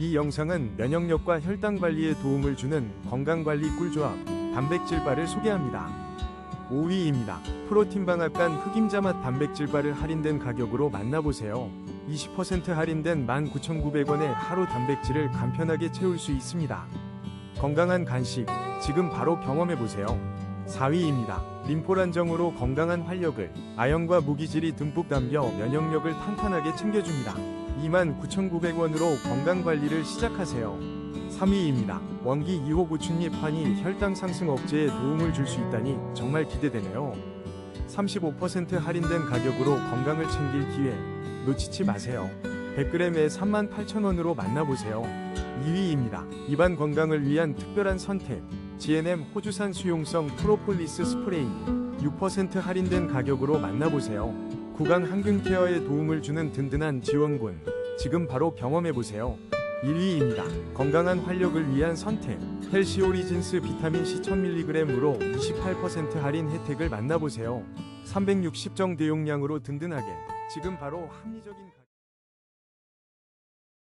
이 영상은 면역력과 혈당 관리에 도움을 주는 건강관리 꿀조합 단백질바를 소개합니다. 5위입니다. 프로틴 방앗간 흑임자 맛 단백질바를 할인된 가격으로 만나보세요. 20% 할인된 19,900원에 하루 단백질을 간편하게 채울 수 있습니다. 건강한 간식, 지금 바로 경험해보세요. 4위입니다. 림포란정으로 건강한 활력을, 아연과 무기질이 듬뿍 담겨 면역력을 탄탄하게 챙겨줍니다. 29,900원으로 건강관리를 시작하세요. 3위입니다. 원기 2호 고춘잎 한이 혈당 상승 억제에 도움을 줄 수 있다니 정말 기대되네요. 35% 할인된 가격으로 건강을 챙길 기회 놓치지 마세요. 100g에 38,000원으로 만나보세요. 2위입니다. 입안 건강을 위한 특별한 선택. GNM 호주산 수용성 프로폴리스 스프레이 6% 할인된 가격으로 만나보세요. 구강 항균 케어에 도움을 주는 든든한 지원군. 지금 바로 경험해보세요. 1위입니다. 건강한 활력을 위한 선택. 헬시 오리진스 비타민 C 1000mg으로 28% 할인 혜택을 만나보세요. 360정 대용량으로 든든하게. 지금 바로 합리적인